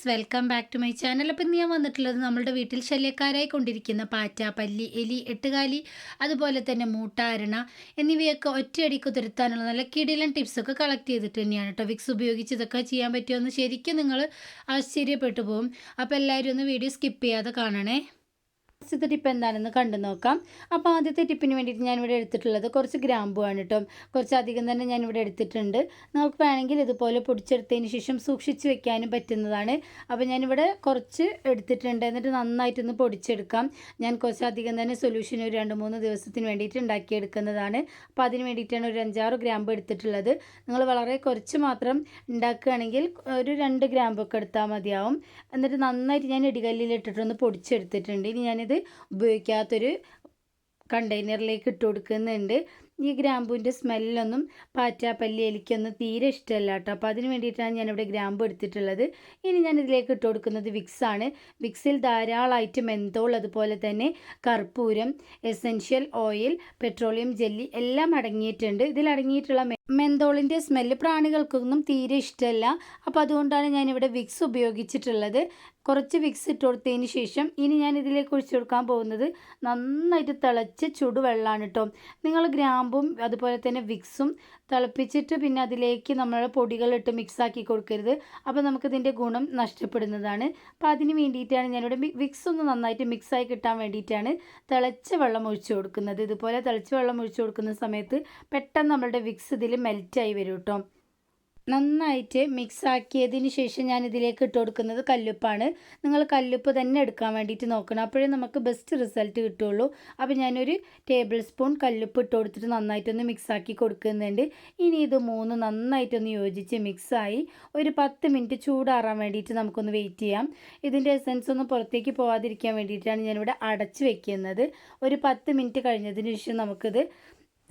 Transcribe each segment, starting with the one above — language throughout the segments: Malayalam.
Viewers welcome back to my channel. അപ്പം ഇന്ന് ഞാൻ വന്നിട്ടുള്ളത് നമ്മളുടെ വീട്ടിൽ ശല്യക്കാരായി കൊണ്ടിരിക്കുന്ന പാറ്റ പല്ലി എലി എട്ടുകാലി അതുപോലെ തന്നെ മൂട്ടാരണ എന്നിവയൊക്കെ ഒറ്റയടിക്ക് തുരുത്താനുള്ള നല്ല കിടിലൻ ടിപ്സൊക്കെ കളക്ട് ചെയ്തിട്ട് തന്നെയാണ് കേട്ടോ വിക്സ് ഉപയോഗിച്ച് ഇതൊക്കെ ചെയ്യാൻ പറ്റുമെന്ന് ശരിക്കും നിങ്ങൾ ആശ്ചര്യപ്പെട്ടു പോകും. അപ്പോൾ എല്ലാവരും ഒന്ന് വീഡിയോ സ്കിപ്പ് ചെയ്യാതെ കാണണേ. ഫസ്റ്റത്തെ ടിപ്പ് എന്താണെന്ന് കണ്ടു നോക്കാം. അപ്പോൾ ആദ്യത്തെ ടിപ്പിന് വേണ്ടിയിട്ട് ഞാനിവിടെ എടുത്തിട്ടുള്ളത് കുറച്ച് ഗ്രാമ്പു ആണ് കേട്ടോ. കുറച്ച് അധികം തന്നെ ഞാനിവിടെ എടുത്തിട്ടുണ്ട്. നമുക്ക് വേണമെങ്കിൽ ഇതുപോലെ പൊടിച്ചെടുത്തതിന് ശേഷം സൂക്ഷിച്ച് വെക്കാനും പറ്റുന്നതാണ്. അപ്പോൾ ഞാനിവിടെ കുറച്ച് എടുത്തിട്ടുണ്ട്. എന്നിട്ട് നന്നായിട്ടൊന്ന് പൊടിച്ചെടുക്കാം. ഞാൻ കുറച്ച് അധികം തന്നെ സൊല്യൂഷൻ ഒരു രണ്ട് മൂന്ന് ദിവസത്തിന് വേണ്ടിയിട്ട് ഉണ്ടാക്കിയെടുക്കുന്നതാണ്. അപ്പോൾ അതിന് വേണ്ടിയിട്ടാണ് ഒരു അഞ്ചാറ് ഗ്രാമ്പ് എടുത്തിട്ടുള്ളത്. നിങ്ങൾ വളരെ കുറച്ച് മാത്രം ഉണ്ടാക്കുകയാണെങ്കിൽ ഒരു രണ്ട് ഗ്രാമ്പൊക്കെ എടുത്താൽ മതിയാവും. എന്നിട്ട് നന്നായിട്ട് ഞാൻ ഇടികല്ലിൽ ഇട്ടിട്ടൊന്ന് പൊടിച്ചെടുത്തിട്ടുണ്ട്. ഇനി ഞാനിത് ഉപയോഗിക്കാത്തൊരു കണ്ടെയ്നറിലേക്ക് ഇട്ട് കൊടുക്കുന്നുണ്ട്. ഈ ഗ്രാമ്പൂവിന്റെ സ്മെല്ലൊന്നും പാറ്റാപ്പല്ലി എലിക്കൊന്നും തീരെ ഇഷ്ടമല്ല കേട്ടോ. അപ്പോൾ അതിന് വേണ്ടിയിട്ടാണ് ഞാനിവിടെ ഗ്രാമ്പു എടുത്തിട്ടുള്ളത്. ഇനി ഞാൻ ഇതിലേക്ക് ഇട്ട് കൊടുക്കുന്നത് വിക്സാണ്. വിക്സിൽ ധാരാളമായിട്ട് മെന്തോൾ അതുപോലെ തന്നെ കർപ്പൂരം എസെൻഷ്യൽ ഓയിൽ പെട്രോളിയം ജെല്ലി എല്ലാം അടങ്ങിയിട്ടുണ്ട്. ഇതിലടങ്ങിയിട്ടുള്ള മെന്തോളിന്റെ സ്മെല്ല് പ്രാണികൾക്കൊന്നും തീരെ ഇഷ്ടമല്ല. അപ്പോൾ അതുകൊണ്ടാണ് ഞാനിവിടെ വിക്സ് ഉപയോഗിച്ചിട്ടുള്ളത്. കുറച്ച് വിക്സ് ഇട്ട് കൊടുത്തതിന് ശേഷം ഇനി ഞാൻ ഇതിലേക്ക് ഒഴിച്ചു കൊടുക്കാൻ പോകുന്നത് നന്നായിട്ട് തിളച്ച് ചുടുവെള്ളമാണ് കേട്ടോ. നിങ്ങൾ ഗ്രാമ്പും അതുപോലെ തന്നെ വിക്സും തിളപ്പിച്ചിട്ട് പിന്നെ അതിലേക്ക് നമ്മൾ പൊടികളിട്ട് മിക്സാക്കി കൊടുക്കരുത്. അപ്പോൾ നമുക്കിതിന്റെ ഗുണം നഷ്ടപ്പെടുന്നതാണ്. അപ്പോൾ അതിന് വേണ്ടിയിട്ടാണ് ഞാനിവിടെ വിക്സ് ഒന്ന് നന്നായിട്ട് മിക്സായി കിട്ടാൻ വേണ്ടിയിട്ടാണ് തിളച്ച വെള്ളം ഒഴിച്ചു കൊടുക്കുന്നത്. ഇതുപോലെ തിളച്ച വെള്ളം ഒഴിച്ചു കൊടുക്കുന്ന സമയത്ത് പെട്ടെന്ന് നമ്മളുടെ വിക്സ് ഇതിൽ മെൽറ്റായി വരും കേട്ടോ നന്നായിട്ട് മിക്സ് ആക്കിയതിന് ശേഷം ഞാൻ ഇതിലേക്ക് ഇട്ട് കൊടുക്കുന്നത് കല്ലുപ്പാണ്. നിങ്ങൾ കല്ലുപ്പ് തന്നെ എടുക്കാൻ വേണ്ടിയിട്ട് നോക്കണം. അപ്പോഴേ നമുക്ക് ബെസ്റ്റ് റിസൾട്ട് കിട്ടുള്ളൂ. അപ്പോൾ ഞാനൊരു ടേബിൾ സ്പൂൺ കല്ലുപ്പ് ഇട്ട് കൊടുത്തിട്ട് നന്നായിട്ടൊന്ന് മിക്സ് ആക്കി കൊടുക്കുന്നുണ്ട്. ഇനി ഇത് മൂന്ന് നന്നായിട്ടൊന്ന് യോജിച്ച് മിക്സായി ഒരു പത്ത് മിനിറ്റ് ചൂടാറാൻ വേണ്ടിയിട്ട് നമുക്കൊന്ന് വെയിറ്റ് ചെയ്യാം. ഇതിന്റെ എസൻസ് ഒന്നും പുറത്തേക്ക് പോകാതിരിക്കാൻ വേണ്ടിയിട്ടാണ് ഞാനിവിടെ അടച്ച് വെക്കുന്നത്. ഒരു പത്ത് മിനിറ്റ് കഴിഞ്ഞതിന് ശേഷം നമുക്കിത്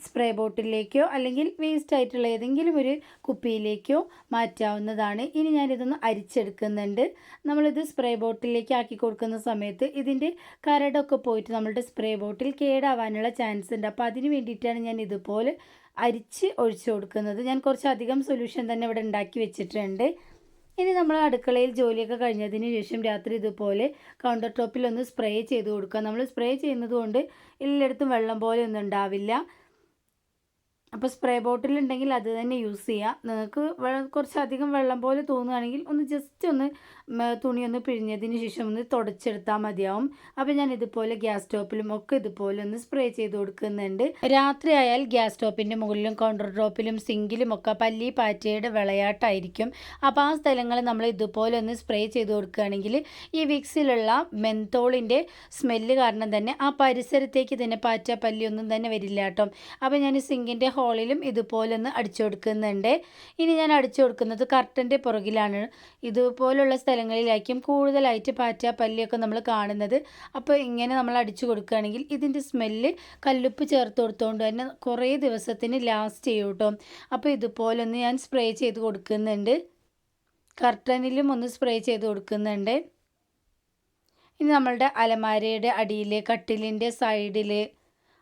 സ്പ്രേ ബോട്ടിലേക്കോ അല്ലെങ്കിൽ വേസ്റ്റ് ആയിട്ടുള്ള ഏതെങ്കിലും ഒരു കുപ്പിയിലേക്കോ മാറ്റാവുന്നതാണ്. ഇനി ഞാനിതൊന്ന് അരിച്ചെടുക്കുന്നുണ്ട്. നമ്മളിത് സ്പ്രേ ബോട്ടിലേക്ക് ആക്കി കൊടുക്കുന്ന സമയത്ത് ഇതിന്റെ കരടൊക്കെ പോയിട്ട് നമ്മളുടെ സ്പ്രേ ബോട്ടിൽ കേടാവാനുള്ള ചാൻസ് ഉണ്ട് അപ്പോൾ അതിന് വേണ്ടിയിട്ടാണ് ഞാൻ ഇതുപോലെ അരിച്ച് ഒഴിച്ചു കൊടുക്കുന്നത്. ഞാൻ കുറച്ചധികം സൊല്യൂഷൻ തന്നെ ഇവിടെ ഉണ്ടാക്കി വെച്ചിട്ടുണ്ട്. ഇനി നമ്മൾ അടുക്കളയിൽ ജോലിയൊക്കെ കഴിഞ്ഞതിന് ശേഷം രാത്രി ഇതുപോലെ കൗണ്ടർ ടോപ്പിൽ ഒന്ന് സ്പ്രേ ചെയ്ത് കൊടുക്കുക. നമ്മൾ സ്പ്രേ ചെയ്യുന്നത് കൊണ്ട് എല്ലായിടത്തും വെള്ളം പോലെ ഒന്നും ഉണ്ടാവില്ല. അപ്പോൾ സ്പ്രേ ബോട്ടിൽ ഉണ്ടെങ്കിൽ അത് തന്നെ യൂസ് ചെയ്യാം. നിങ്ങൾക്ക് കുറച്ചധികം വെള്ളം പോലെ തോന്നുകയാണെങ്കിൽ ഒന്ന് ജസ്റ്റ് ഒന്ന് തുണി ഒന്ന് പിഴിഞ്ഞതിന് ശേഷം ഒന്ന് തുടച്ചെടുത്താൽ മതിയാവും. അപ്പോൾ ഞാൻ ഇതുപോലെ ഗ്യാസ് സ്റ്റോപ്പിലും ഒക്കെ ഇതുപോലെ ഒന്ന് സ്പ്രേ ചെയ്ത് കൊടുക്കുന്നുണ്ട്. രാത്രി ആയാൽ ഗ്യാസ് സ്റ്റോപ്പിന്റെ മുകളിലും കൗണ്ടർ ടോപ്പിലും സിങ്കിലും ഒക്കെ പല്ലി പാറ്റയുടെ വിളയാട്ടായിരിക്കും. അപ്പോൾ ആ സ്ഥലങ്ങൾ നമ്മൾ ഇതുപോലെ ഒന്ന് സ്പ്രേ ചെയ്ത് കൊടുക്കുകയാണെങ്കിൽ ഈ വിക്സിലുള്ള മെന്തോളിന്റെ സ്മെല്ല് കാരണം തന്നെ ആ പരിസരത്തേക്ക് തന്നെ പാറ്റ പല്ലി ഒന്നും തന്നെ വരില്ല കേട്ടോ. അപ്പോൾ ഞാൻ സിങ്കിന്റെ ഹോളിലും ഇതുപോലെ ഒന്ന് അടിച്ചു കൊടുക്കുന്നുണ്ട്. ഇനി ഞാൻ അടിച്ചു കൊടുക്കുന്നത് കർട്ടന്റെ പുറകിലാണ്. ഇതുപോലുള്ള സ്ഥലങ്ങളിലായിരിക്കും കൂടുതലായിട്ട് പാറ്റ പല്ലിയൊക്കെ നമ്മൾ കാണുന്നത്. അപ്പോൾ ഇങ്ങനെ നമ്മൾ അടിച്ചു കൊടുക്കുകയാണെങ്കിൽ ഇതിന്റെ സ്മെല്ല് കല്ലുപ്പ് ചേർത്ത് കൊടുത്തുകൊണ്ട് തന്നെ കുറേ ദിവസത്തിന് ലാസ്റ്റ് ചെയ്യും കേട്ടോ. അപ്പോൾ ഇതുപോലൊന്ന് ഞാൻ സ്പ്രേ ചെയ്ത് കൊടുക്കുന്നുണ്ട്. കർട്ടനിലും ഒന്ന് സ്പ്രേ ചെയ്ത് കൊടുക്കുന്നുണ്ട്. ഇനി നമ്മളുടെ അലമാരയുടെ അടിയിൽ കട്ടിലിന്റെ സൈഡിൽ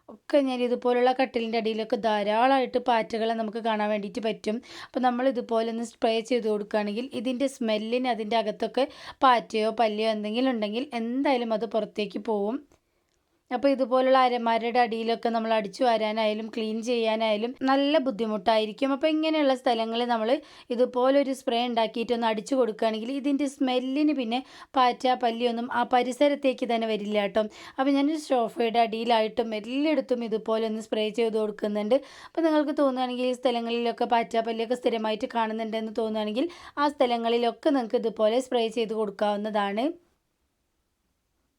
ഒക്കെ ഞാൻ ഇതുപോലുള്ള കട്ടിലിന്റെ അടിയിലൊക്കെ ധാരാളമായിട്ട് പാറ്റകളെ നമുക്ക് കാണാൻ വേണ്ടിയിട്ട് പറ്റും. അപ്പോൾ നമ്മൾ ഇതുപോലെ ഒന്ന് സ്പ്രേ ചെയ്ത് കൊടുക്കുകയാണെങ്കിൽ ഇതിന്റെ സ്മെല്ലിന് അതിന്റെ അകത്തൊക്കെ പാറ്റയോ പല്ലിയോ എന്തെങ്കിലും ഉണ്ടെങ്കിൽ എന്തായാലും അത് പുറത്തേക്ക് പോവും. അപ്പോൾ ഇതുപോലുള്ള അരമാരുടെ അടിയിലൊക്കെ നമ്മൾ അടിച്ചു വരാനായാലും ക്ലീൻ ചെയ്യാനായാലും നല്ല ബുദ്ധിമുട്ടായിരിക്കും. അപ്പോൾ ഇങ്ങനെയുള്ള സ്ഥലങ്ങളിൽ നമ്മൾ ഇതുപോലൊരു സ്പ്രേ ഉണ്ടാക്കിയിട്ടൊന്ന് അടിച്ചു കൊടുക്കുകയാണെങ്കിൽ ഇതിന്റെ സ്മെല്ലിന് പിന്നെ പാറ്റ പല്ലിയൊന്നും ആ പരിസരത്തേക്ക് തന്നെ വരില്ല കേട്ടോ. അപ്പോൾ ഞാൻ സോഫയുടെ അടിയിലായിട്ടും എല്ലായിടത്തും ഇതുപോലെ ഒന്ന് സ്പ്രേ ചെയ്ത് കൊടുക്കുന്നുണ്ട്. അപ്പോൾ നിങ്ങൾക്ക് തോന്നുകയാണെങ്കിൽ ഈ സ്ഥലങ്ങളിലൊക്കെ പാറ്റ പല്ലിയൊക്കെ സ്ഥിരമായിട്ട് കാണുന്നുണ്ടെന്ന് തോന്നുകയാണെങ്കിൽ ആ സ്ഥലങ്ങളിലൊക്കെ നിങ്ങൾക്ക് ഇതുപോലെ സ്പ്രേ ചെയ്ത് കൊടുക്കാവുന്നതാണ്.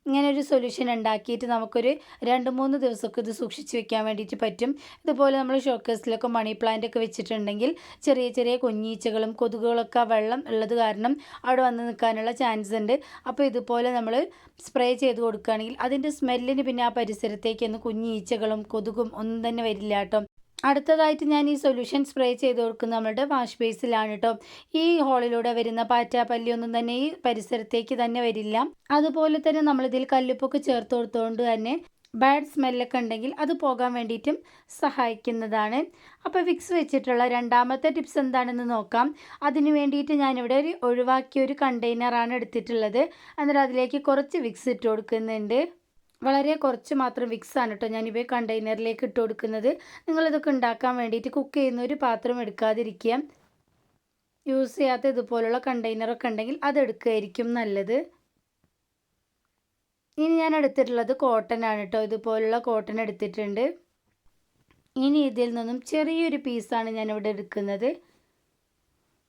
ഇങ്ങനെ ഒരു സൊല്യൂഷൻ ഉണ്ടാക്കിയിട്ട് നമുക്കൊരു രണ്ട് മൂന്ന് ദിവസമൊക്കെ ഇത് സൂക്ഷിച്ച് വെക്കാൻ വേണ്ടിയിട്ട് പറ്റും. ഇതുപോലെ നമ്മൾ ഷോക്കേഴ്സിലൊക്കെ മണി പ്ലാന്റ് ഒക്കെ വെച്ചിട്ടുണ്ടെങ്കിൽ ചെറിയ ചെറിയ കുഞ്ഞീച്ചകളും കൊതുകുകളൊക്കെ വെള്ളം ഉള്ളത് കാരണം അവിടെ വന്ന് നിൽക്കാനുള്ള ചാൻസ് ഉണ്ട്. അപ്പോൾ ഇതുപോലെ നമ്മൾ സ്പ്രേ ചെയ്ത് കൊടുക്കുകയാണെങ്കിൽ അതിന്റെ സ്മെല്ലിന് പിന്നെ ആ പരിസരത്തേക്കൊന്നും കുഞ്ഞീച്ചകളും കൊതുകും ഒന്നും തന്നെ വരില്ല കേട്ടോ. അടുത്തതായിട്ട് ഞാൻ ഈ സൊല്യൂഷൻ സ്പ്രേ ചെയ്ത് കൊടുക്കുന്നത് നമ്മളുടെ വാഷ് ബേസിലാണ് കേട്ടോ ഈ ഹോളിലൂടെ വരുന്ന പാറ്റ പല്ലിയൊന്നും തന്നെ ഈ പരിസരത്തേക്ക് തന്നെ വരില്ല. അതുപോലെ തന്നെ നമ്മളിതിൽ കല്ലുപ്പൊക്കെ ചേർത്ത് കൊടുത്തുകൊണ്ട് തന്നെ ബാഡ് സ്മെല്ലൊക്കെ ഉണ്ടെങ്കിൽ അത് പോകാൻ വേണ്ടിയിട്ടും സഹായിക്കുന്നതാണ്. അപ്പോൾ വിക്സ് വെച്ചിട്ടുള്ള രണ്ടാമത്തെ ടിപ്സ് എന്താണെന്ന് നോക്കാം. അതിന് വേണ്ടിയിട്ട് ഞാനിവിടെ ഒരു ഒഴിവാക്കിയ ഒരു കണ്ടെയ്നറാണ് എടുത്തിട്ടുള്ളത്. എന്നിട്ട് അതിലേക്ക് കുറച്ച് വിക്സ് ഇട്ട് കൊടുക്കുന്നുണ്ട്. വളരെ കുറച്ച് മാത്രം വിക്സ് ആണ് കേട്ടോ ഞാനിവ കണ്ടെയ്നറിലേക്ക് ഇട്ട് കൊടുക്കുന്നത്. നിങ്ങളിതൊക്കെ ഉണ്ടാക്കാൻ വേണ്ടിയിട്ട് കുക്ക് ചെയ്യുന്ന ഒരു പാത്രം എടുക്കാതിരിക്കുക. യൂസ് ചെയ്യാത്ത ഇതുപോലുള്ള കണ്ടെയ്നറൊക്കെ ഉണ്ടെങ്കിൽ അത് എടുക്കുകയായിരിക്കും നല്ലത്. ഇനി ഞാൻ എടുത്തിട്ടുള്ളത് കോട്ടൺ ആണ് കേട്ടോ ഇതുപോലുള്ള കോട്ടൺ എടുത്തിട്ടുണ്ട്. ഇനി ഇതിൽ നിന്നും ചെറിയൊരു പീസാണ് ഞാനിവിടെ എടുക്കുന്നത്.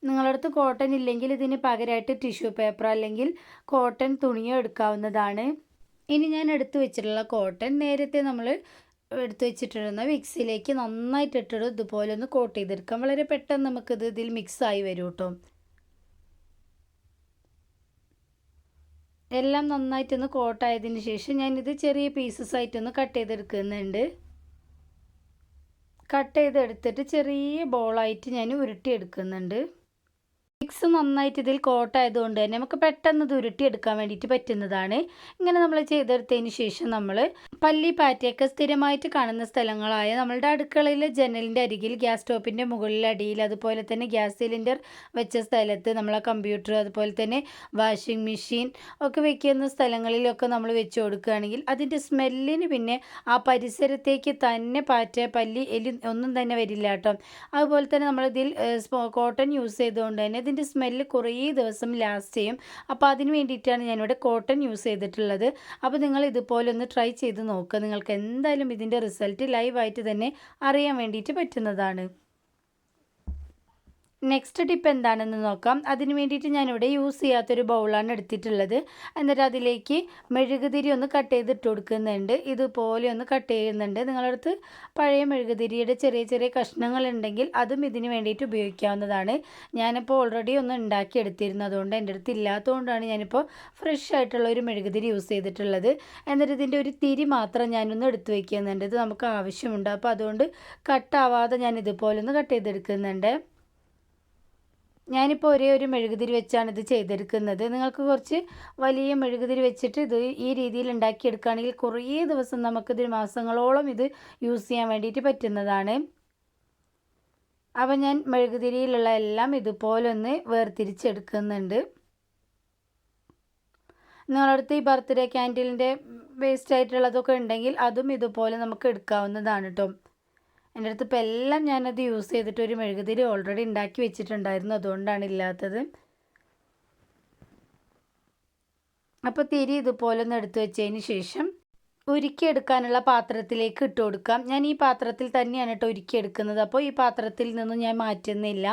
നിങ്ങളടുത്ത് കോട്ടൺ ഇല്ലെങ്കിൽ ഇതിന് പകരമായിട്ട് ടിഷ്യൂ പേപ്പർ അല്ലെങ്കിൽ കോട്ടൺ തുണിയോ എടുക്കാവുന്നതാണ്. ഇനി ഞാൻ എടുത്തു വെച്ചിട്ടുള്ള കോട്ടൺ നേരത്തെ നമ്മൾ എടുത്തു വെച്ചിട്ടിരുന്ന മിക്സിയിലേക്ക് നന്നായിട്ട് ഇട്ടിട്ട് ഇതുപോലെ ഒന്ന് കോട്ട് ചെയ്തെടുക്കാം. വളരെ പെട്ടെന്ന് നമുക്കിത് ഇതിൽ മിക്സായി വരും കേട്ടോ. എല്ലാം നന്നായിട്ടൊന്ന് കോട്ടായതിന് ശേഷം ഞാനിത് ചെറിയ പീസസ് ആയിട്ടൊന്ന് കട്ട് ചെയ്തെടുക്കുന്നുണ്ട്. കട്ട് ചെയ്തെടുത്തിട്ട് ചെറിയ ബോളായിട്ട് ഞാൻ ഉരുട്ടിയെടുക്കുന്നുണ്ട്. മിക്സ് നന്നായിട്ട് ഇതിൽ കോട്ടായതുകൊണ്ട് തന്നെ നമുക്ക് പെട്ടെന്ന് ഇത് ഉരുട്ടിയെടുക്കാൻ വേണ്ടിയിട്ട് പറ്റുന്നതാണ്. ഇങ്ങനെ നമ്മൾ ചെയ്തെടുത്തതിന് ശേഷം നമ്മൾ പല്ലി പാറ്റയൊക്കെ സ്ഥിരമായിട്ട് കാണുന്ന സ്ഥലങ്ങളായ നമ്മളുടെ അടുക്കളയിലെ ജനലിന്റെ അരികിൽ ഗ്യാസ് സ്റ്റോപ്പിന്റെ മുകളിൽ അടിയിൽ അതുപോലെ തന്നെ ഗ്യാസ് സിലിണ്ടർ വെച്ച സ്ഥലത്ത് നമ്മളെ കമ്പ്യൂട്ടർ അതുപോലെ തന്നെ വാഷിംഗ് മെഷീൻ ഒക്കെ വെക്കുന്ന സ്ഥലങ്ങളിലൊക്കെ നമ്മൾ വെച്ച് കൊടുക്കുകയാണെങ്കിൽ അതിന്റെ സ്മെല്ലിന് പിന്നെ ആ പരിസരത്തേക്ക് തന്നെ പാറ്റ പല്ലി എലി ഒന്നും തന്നെ വരില്ല കേട്ടോ. അതുപോലെ തന്നെ നമ്മളിതിൽ കോട്ടൺ യൂസ് ചെയ്തുകൊണ്ട് തന്നെ ഇതിന്റെ സ്മെല്ല് കുറേ ദിവസം ലാസ്റ്റ് ചെയ്യും. അപ്പോൾ അതിന് വേണ്ടിയിട്ടാണ് ഞാനിവിടെ കോട്ടൺ യൂസ് ചെയ്തിട്ടുള്ളത്. അപ്പോൾ നിങ്ങൾ ഇതുപോലെ ഒന്ന് ട്രൈ ചെയ്ത് നോക്കുക നിങ്ങൾക്ക് എന്തായാലും ഇതിന്റെ റിസൾട്ട് ലൈവായിട്ട് തന്നെ അറിയാൻ വേണ്ടിയിട്ട് പറ്റുന്നതാണ്. നെക്സ്റ്റ് ടിപ്പ് എന്താണെന്ന് നോക്കാം. അതിന് വേണ്ടിയിട്ട് ഞാനിവിടെ യൂസ് ചെയ്യാത്തൊരു ബൗളാണ് എടുത്തിട്ടുള്ളത്. എന്നിട്ട് അതിലേക്ക് മെഴുകുതിരി ഒന്ന് കട്ട് ചെയ്തിട്ട് കൊടുക്കുന്നുണ്ട്. ഇതുപോലെ ഒന്ന് കട്ട് ചെയ്യുന്നുണ്ട്. നിങ്ങളടുത്ത് പഴയ മെഴുകുതിരിയുടെ ചെറിയ ചെറിയ കഷ്ണങ്ങൾ ഉണ്ടെങ്കിൽ അതും ഇതിന് വേണ്ടിയിട്ട് ഉപയോഗിക്കാവുന്നതാണ്. ഞാനിപ്പോൾ ഓൾറെഡി ഒന്ന് ഉണ്ടാക്കി എടുത്തിരുന്നതുകൊണ്ട് എന്റെ അടുത്ത് ഇല്ലാത്തതുകൊണ്ടാണ് ഞാനിപ്പോൾ ഫ്രഷ് ആയിട്ടുള്ള ഒരു മെഴുകുതിരി യൂസ് ചെയ്തിട്ടുള്ളത്. എന്നിട്ട് ഇതിന്റെ ഒരു തിരി മാത്രം ഞാനൊന്ന് എടുത്തു വയ്ക്കുന്നുണ്ട് ഇത് നമുക്ക് ആവശ്യമുണ്ട്. അപ്പോൾ അതുകൊണ്ട് കട്ടാവാതെ ഞാൻ ഇതുപോലെ ഒന്ന് കട്ട് ചെയ്തെടുക്കുന്നുണ്ട്. ഞാനിപ്പോൾ ഒരേ ഒരു മെഴുകുതിരി വെച്ചാണ് ഇത് ചെയ്തെടുക്കുന്നത്. നിങ്ങൾക്ക് കുറച്ച് വലിയ മെഴുകുതിരി വെച്ചിട്ട് ഇത് ഈ രീതിയിൽ ഉണ്ടാക്കിയെടുക്കുകയാണെങ്കിൽ കുറേ ദിവസം നമുക്കിത് മാസങ്ങളോളം ഇത് യൂസ് ചെയ്യാൻ വേണ്ടിയിട്ട് പറ്റുന്നതാണ്. അപ്പം ഞാൻ മെഴുകുതിരിയിലുള്ള എല്ലാം ഇതുപോലെ ഒന്ന് വേർതിരിച്ചെടുക്കുന്നുണ്ട് നിങ്ങളടുത്ത് ഈ ബർത്ത്ഡേ ക്യാൻഡിലിന്റെ വേസ്റ്റ് ആയിട്ടുള്ളതൊക്കെ ഉണ്ടെങ്കിൽ അതും ഇതുപോലെ നമുക്ക് എടുക്കാവുന്നതാണ് കേട്ടോ എന്റെ അടുത്ത് ഇപ്പോൾ എല്ലാം ഞാനത് യൂസ് ചെയ്തിട്ട് ഒരു മെഴുകുതിരി ഓൾറെഡി ഉണ്ടാക്കി വെച്ചിട്ടുണ്ടായിരുന്നു അതുകൊണ്ടാണ് ഇല്ലാത്തത്. അപ്പോൾ തിരി ഇതുപോലെ ഒന്ന് എടുത്തു വെച്ചതിന് ശേഷം ഉരുക്കിയെടുക്കാനുള്ള പാത്രത്തിലേക്ക് ഇട്ട് കൊടുക്കാം. ഞാൻ ഈ പാത്രത്തിൽ തന്നെയാണ് കേട്ടോ ഉരുക്കിയെടുക്കുന്നത് അപ്പോൾ ഈ പാത്രത്തിൽ നിന്നും ഞാൻ മാറ്റുന്നില്ല.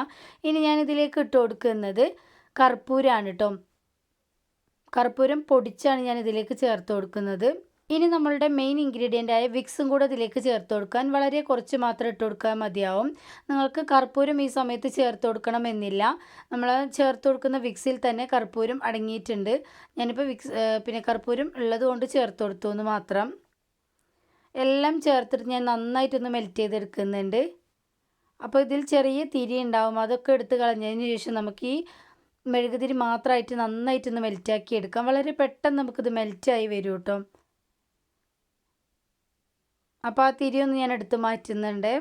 ഇനി ഞാൻ ഇതിലേക്ക് ഇട്ട് കൊടുക്കുന്നത് കർപ്പൂരാണ് കേട്ടോ. കർപ്പൂരം പൊടിച്ചാണ് ഞാൻ ഇതിലേക്ക് ചേർത്ത് കൊടുക്കുന്നത്. ഇനി നമ്മളുടെ മെയിൻ ഇൻഗ്രീഡിയന്റ് ആയ വിക്സും കൂടെ ഇതിലേക്ക് ചേർത്ത് കൊടുക്കാൻ വളരെ കുറച്ച് മാത്രം ഇട്ട് കൊടുക്കാൻ മതിയാവും. നിങ്ങൾക്ക് കർപ്പൂരം ഈ സമയത്ത് ചേർത്ത് കൊടുക്കണമെന്നില്ല. നമ്മൾ ചേർത്ത് കൊടുക്കുന്ന വിക്സിൽ തന്നെ കർപ്പൂരം അടങ്ങിയിട്ടുണ്ട്. ഞാനിപ്പോൾ വിക്സ് പിന്നെ കർപ്പൂരം ഉള്ളതുകൊണ്ട് ചേർത്ത് കൊടുത്തു എന്ന് മാത്രം. എല്ലാം ചേർത്തിട്ട് ഞാൻ നന്നായിട്ടൊന്ന് മെൽറ്റ് ചെയ്തെടുക്കുന്നുണ്ട്. അപ്പോൾ ഇതിൽ ചെറിയ തിരി ഉണ്ടാവും. അതൊക്കെ എടുത്ത് കളഞ്ഞതിന് ശേഷം നമുക്ക് ഈ മെഴുകുതിരി മാത്രമായിട്ട് നന്നായിട്ടൊന്ന് മെൽറ്റാക്കി എടുക്കാം. വളരെ പെട്ടെന്ന് നമുക്കിത് മെൽറ്റായി വരും കേട്ടോ അപ്പോൾ ആ തിരിയൊന്ന് ഞാൻ എടുത്ത് മാറ്റുന്നുണ്ട്.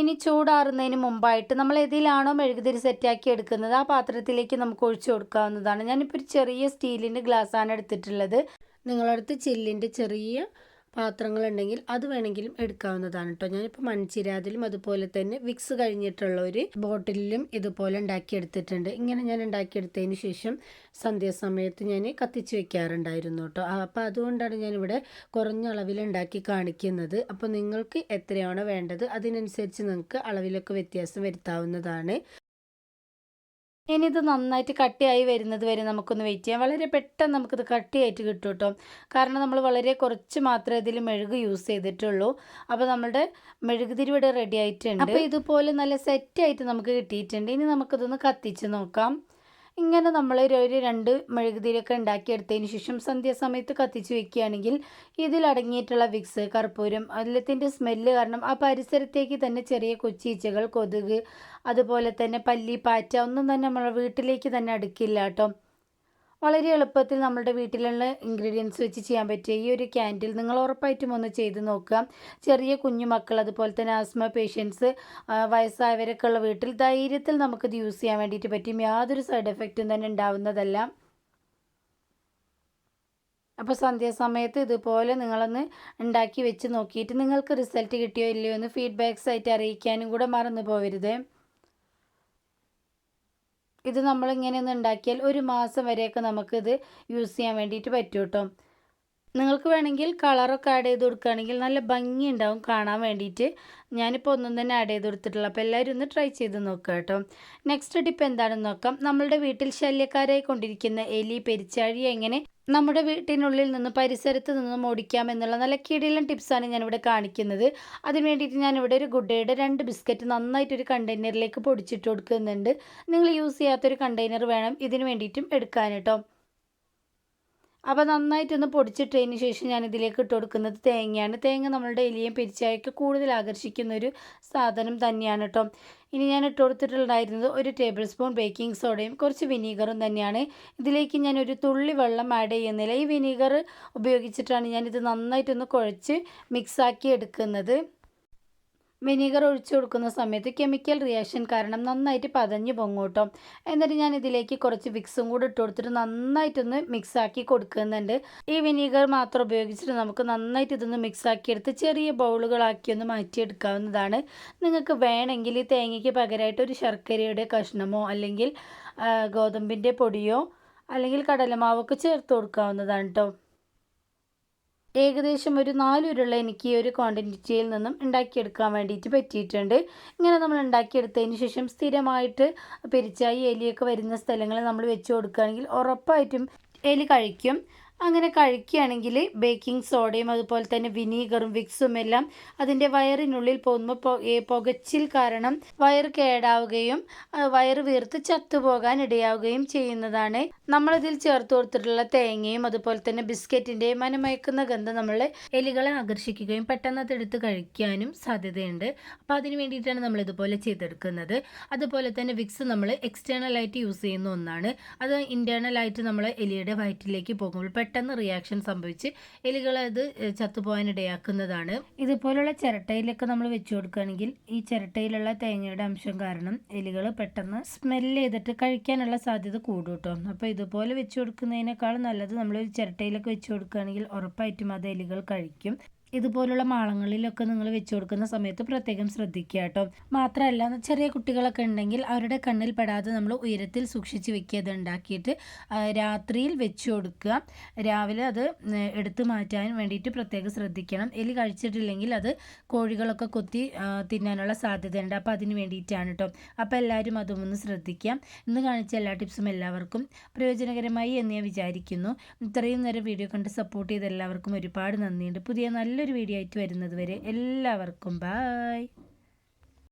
ഇനി ചൂടാറുന്നതിന് മുമ്പായിട്ട് നമ്മൾ ഏതിലാണോ മെഴുകുതിരി സെറ്റാക്കി എടുക്കുന്നത് ആ പാത്രത്തിലേക്ക് നമുക്ക് ഒഴിച്ചു കൊടുക്കാവുന്നതാണ്. ഞാനിപ്പോൾ ഒരു ചെറിയ സ്റ്റീലിന്റെ ഗ്ലാസ്സാണ് എടുത്തിട്ടുള്ളത്. നിങ്ങളടുത്ത് ചില്ലിന്റെ ചെറിയ പാത്രങ്ങളുണ്ടെങ്കിൽ അത് വേണമെങ്കിലും എടുക്കാവുന്നതാണ് കേട്ടോ. ഞാനിപ്പോൾ മൺചിരാതിലും അതുപോലെ തന്നെ വിക്സ് കഴിഞ്ഞിട്ടുള്ള ഒരു ബോട്ടിലും ഇതുപോലെ ഉണ്ടാക്കിയെടുത്തിട്ടുണ്ട്. ഇങ്ങനെ ഞാൻ ഉണ്ടാക്കിയെടുത്തതിന് ശേഷം സന്ധ്യാസമയത്ത് ഞാൻ കത്തിച്ച് വെക്കാറുണ്ടായിരുന്നു കേട്ടോ. അപ്പോൾ അതുകൊണ്ടാണ് ഞാനിവിടെ കുറഞ്ഞ അളവിൽ ഉണ്ടാക്കി കാണിക്കുന്നത്. അപ്പോൾ നിങ്ങൾക്ക് എത്രയാണോ വേണ്ടത് അതിനനുസരിച്ച് നിങ്ങൾക്ക് അളവിലൊക്കെ വ്യത്യാസം വരുത്താവുന്നതാണ്. ഇനി ഇത് നന്നായിട്ട് കട്ടിയായി വരുന്നത് വരെ നമുക്കൊന്ന് വെയിറ്റ് ചെയ്യാം. വളരെ പെട്ടെന്ന് നമുക്കിത് കട്ടിയായിട്ട് കിട്ടും കേട്ടോ കാരണം നമ്മൾ വളരെ കുറച്ച് മാത്രമേ ഇതിൽ മെഴുക് യൂസ് ചെയ്തിട്ടുള്ളൂ. അപ്പോൾ നമ്മുടെ മെഴുകുതിരി ഇവിടെ റെഡി ആയിട്ടുണ്ട്. അപ്പോൾ ഇതുപോലെ നല്ല സെറ്റായിട്ട് നമുക്ക് കിട്ടിയിട്ടുണ്ട്. ഇനി നമുക്കിതൊന്ന് കത്തിച്ച് നോക്കാം. ഇങ്ങനെ നമ്മൾ ഒരു രണ്ട് മെഴുകുതിരിയൊക്കെ ഉണ്ടാക്കിയെടുത്തതിന് ശേഷം സന്ധ്യാസമയത്ത് കത്തിച്ച് വെക്കുകയാണെങ്കിൽ ഇതിലടങ്ങിയിട്ടുള്ള വിക്സ് കർപ്പൂരം അതിലത്തിന്റെ സ്മെല്ല് കാരണം ആ പരിസരത്തേക്ക് തന്നെ ചെറിയ കൊച്ചീച്ചകൾ കൊതുക് അതുപോലെ തന്നെ പല്ലി പാറ്റ ഒന്നും തന്നെ നമ്മളെ വീട്ടിലേക്ക് തന്നെ അടുക്കില്ല കേട്ടോ. വളരെ എളുപ്പത്തിൽ നമ്മുടെ വീട്ടിലുള്ള ഇൻഗ്രീഡിയൻസ് വെച്ച് ചെയ്യാൻ പറ്റിയ ഈ ഒരു ക്യാൻഡിൽ നിങ്ങൾ ഉറപ്പായിട്ടും ഒന്ന് ചെയ്ത് നോക്കുക. ചെറിയ കുഞ്ഞു മക്കൾ അതുപോലെ തന്നെ ആസ്മ പേഷ്യൻസ് വയസ്സായവരൊക്കെ ഉള്ള വീട്ടിൽ ധൈര്യത്തിൽ നമുക്കിത് യൂസ് ചെയ്യാൻ വേണ്ടിയിട്ട് പറ്റും. യാതൊരു സൈഡ് എഫക്റ്റും തന്നെ ഉണ്ടാവുന്നതല്ല. അപ്പോൾ സന്ധ്യാസമയത്ത് ഇതുപോലെ നിങ്ങളൊന്ന് ഉണ്ടാക്കി വെച്ച് നോക്കിയിട്ട് നിങ്ങൾക്ക് റിസൾട്ട് കിട്ടിയോ ഇല്ലയോ എന്ന് ഫീഡ്ബാക്സ് ആയിട്ട് അറിയിക്കാനും കൂടെ മറന്നു പോകരുത് ഇത് നമ്മളിങ്ങനെ ഒന്ന് ഉണ്ടാക്കിയാൽ ഒരു മാസം വരെയൊക്കെ നമുക്കിത് യൂസ് ചെയ്യാൻ വേണ്ടിയിട്ട് പറ്റും കേട്ടോ നിങ്ങൾക്ക് വേണമെങ്കിൽ കളറൊക്കെ ആഡ് ചെയ്ത് കൊടുക്കുകയാണെങ്കിൽ നല്ല ഭംഗി ഉണ്ടാവും കാണാൻ വേണ്ടിയിട്ട്. ഞാനിപ്പോൾ ഒന്നും തന്നെ ആഡ് ചെയ്ത് കൊടുത്തിട്ടില്ല. അപ്പോൾ എല്ലാവരും ഒന്ന് ട്രൈ ചെയ്ത് നോക്കുക കേട്ടോ. നെക്സ്റ്റ് ടിപ്പ് എന്താണെന്ന് നോക്കാം. നമ്മളുടെ വീട്ടിൽ ശല്യക്കാരായി കൊണ്ടിരിക്കുന്ന എലി പെരിച്ചാഴി എങ്ങനെ നമ്മുടെ വീട്ടിനുള്ളിൽ നിന്ന് പരിസരത്ത് നിന്നും ഓടിക്കാം എന്നുള്ള നല്ല കിടിലൻ ടിപ്സാണ് ഞാനിവിടെ കാണിക്കുന്നത്. അതിന് വേണ്ടിയിട്ട് ഞാനിവിടെ ഒരു ഗുഡയുടെ രണ്ട് ബിസ്ക്കറ്റ് നന്നായിട്ടൊരു കണ്ടെയ്നറിലേക്ക് പൊടിച്ചിട്ട് കൊടുക്കുന്നുണ്ട്. നിങ്ങൾ യൂസ് ചെയ്യാത്തൊരു കണ്ടെയ്നർ വേണം ഇതിന് വേണ്ടിയിട്ടും എടുക്കാൻ കേട്ടോ. അപ്പോൾ നന്നായിട്ടൊന്ന് പൊടിച്ചിട്ടതിന് ശേഷം ഞാൻ ഇതിലേക്ക് ഇട്ട് കൊടുക്കുന്നത് തേങ്ങയാണ്. തേങ്ങ നമ്മളുടെ എലിയും പിരിച്ചായൊക്കെ കൂടുതൽ ആകർഷിക്കുന്ന ഒരു സാധനം തന്നെയാണ് കേട്ടോ ഇനി ഞാൻ ഇട്ട് കൊടുത്തിട്ടുണ്ടായിരുന്നത് ഒരു ടേബിൾ സ്പൂൺ ബേക്കിംഗ് സോഡയും കുറച്ച് വിനീഗറും തന്നെയാണ്. ഇതിലേക്ക് ഞാൻ ഒരു തുള്ളി വെള്ളം ആഡ് ചെയ്യുന്നില്ല. ഈ വിനീഗർ ഉപയോഗിച്ചിട്ടാണ് ഞാനിത് നന്നായിട്ടൊന്ന് കുഴച്ച് മിക്സാക്കി എടുക്കുന്നത്. വിനീഗർ ഒഴിച്ചു കൊടുക്കുന്ന സമയത്ത് കെമിക്കൽ റിയാക്ഷൻ കാരണം നന്നായിട്ട് പതഞ്ഞ് പൊങ്ങൂട്ടോ. എന്നിട്ട് ഞാൻ ഇതിലേക്ക് കുറച്ച് വിക്സും കൂടി ഇട്ട് കൊടുത്തിട്ട് നന്നായിട്ടൊന്ന് മിക്സാക്കി കൊടുക്കുന്നുണ്ട്. ഈ വിനീഗർ മാത്രം ഉപയോഗിച്ചിട്ട് നമുക്ക് നന്നായിട്ട് ഇതൊന്ന് മിക്സാക്കി എടുത്ത് ചെറിയ ബൗളുകളാക്കി ഒന്ന് മാറ്റിയെടുക്കാവുന്നതാണ്. നിങ്ങൾക്ക് വേണമെങ്കിൽ തേങ്ങയ്ക്ക് പകരമായിട്ട് ഒരു ശർക്കരയുടെ കഷ്ണമോ അല്ലെങ്കിൽ ഗോതമ്പിന്റെ പൊടിയോ അല്ലെങ്കിൽ കടലമാവൊക്കെ ചേർത്ത് കൊടുക്കാവുന്നതാണ് കേട്ടോ ഏകദേശം ഒരു നാലുരുള്ള എനിക്ക് ഈ ഒരു ക്വാണ്ടിറ്റിയിൽ നിന്നും ഉണ്ടാക്കിയെടുക്കാൻ വേണ്ടിയിട്ട് പറ്റിയിട്ടുണ്ട്. ഇങ്ങനെ നമ്മൾ ഉണ്ടാക്കിയെടുത്തതിന് ശേഷം സ്ഥിരമായിട്ട് പെരിച്ചായി എലിയൊക്കെ വരുന്ന സ്ഥലങ്ങളിൽ നമ്മൾ വെച്ച് കൊടുക്കുകയാണെങ്കിൽ ഉറപ്പായിട്ടും എലി കഴിക്കും. അങ്ങനെ കഴിക്കുകയാണെങ്കിൽ ബേക്കിംഗ് സോഡയും അതുപോലെ തന്നെ വിനീഗറും വിക്സും എല്ലാം അതിന്റെ വയറിനുള്ളിൽ പോകുമ്പോൾ പുകച്ചിൽ കാരണം വയർ കേടാവുകയും വയറ് വീർത്ത് ചത്തുപോകാൻ ഇടയാവുകയും ചെയ്യുന്നതാണ്. നമ്മളതിൽ ചേർത്ത് കൊടുത്തിട്ടുള്ള തേങ്ങയും അതുപോലെ തന്നെ ബിസ്ക്കറ്റിന്റെയും മനമയക്കുന്ന ഗന്ധം നമ്മളെ എലികളെ ആകർഷിക്കുകയും പെട്ടെന്ന് അതെടുത്ത് കഴിക്കാനും സാധ്യതയുണ്ട്. അപ്പോൾ അതിന് വേണ്ടിയിട്ടാണ് നമ്മൾ ഇതുപോലെ ചെയ്തെടുക്കുന്നത്. അതുപോലെ തന്നെ വിക്സ് നമ്മൾ എക്സ്റ്റേണൽ ആയിട്ട് യൂസ് ചെയ്യുന്ന ഒന്നാണ്. അത് ഇന്റേർണൽ ആയിട്ട് നമ്മൾ എലിയുടെ വയറ്റിലേക്ക് പോകുമ്പോൾ പെട്ടെന്ന് റിയാക്ഷൻ സംഭവിച്ച് എലികൾ അത് ചത്തുപോകാൻ ഇടയാക്കുന്നതാണ്. ഇതുപോലുള്ള ചിരട്ടയിലൊക്കെ നമ്മൾ വെച്ചു കൊടുക്കുകയാണെങ്കിൽ ഈ ചിരട്ടയിലുള്ള തേങ്ങയുടെ അംശം കാരണം എലികൾ പെട്ടെന്ന് സ്മെല്ല് ചെയ്തിട്ട് കഴിക്കാനുള്ള സാധ്യത കൂടും കേട്ടോ. അപ്പോൾ ഇതുപോലെ വെച്ചു കൊടുക്കുന്നതിനേക്കാൾ നല്ലത് നമ്മൾ ചിരട്ടയിലൊക്കെ വെച്ചു കൊടുക്കുകയാണെങ്കിൽ ഉറപ്പായിട്ടും അത് എലികൾ കഴിക്കും. ഇതുപോലുള്ള മാളങ്ങളിലൊക്കെ നിങ്ങൾ വെച്ചു കൊടുക്കുന്ന സമയത്ത് പ്രത്യേകം ശ്രദ്ധിക്കുക കേട്ടോ. മാത്രമല്ല ചെറിയ കുട്ടികളൊക്കെ ഉണ്ടെങ്കിൽ അവരുടെ കണ്ണിൽ പെടാതെ നമ്മൾ ഉയരത്തിൽ സൂക്ഷിച്ച് വെക്കുക അത് ഉണ്ടാക്കിയിട്ട് രാത്രിയിൽ വെച്ചു കൊടുക്കുക. രാവിലെ അത് എടുത്തു മാറ്റാൻ വേണ്ടിയിട്ട് പ്രത്യേകം ശ്രദ്ധിക്കണം. എലി കഴിച്ചിട്ടില്ലെങ്കിൽ അത് കോഴികളൊക്കെ കൊത്തി തിന്നാനുള്ള സാധ്യതയുണ്ട്. അപ്പോൾ അതിന് വേണ്ടിയിട്ടാണ് കേട്ടോ. അപ്പോൾ എല്ലാവരും അതും ഒന്ന് ശ്രദ്ധിക്കാം ഇന്ന് കാണിച്ച എല്ലാ ടിപ്സും എല്ലാവർക്കും പ്രയോജനകരമായി എന്ന് ഞാൻ വിചാരിക്കുന്നു. ഇത്രയും നേരം വീഡിയോ കണ്ട് സപ്പോർട്ട് ചെയ്ത എല്ലാവർക്കും ഒരുപാട് നന്ദിയുണ്ട്. പുതിയ നല്ലൊരു വീഡിയോ ആയിട്ട് വരുന്നത് വരെ എല്ലാവർക്കും ബായ്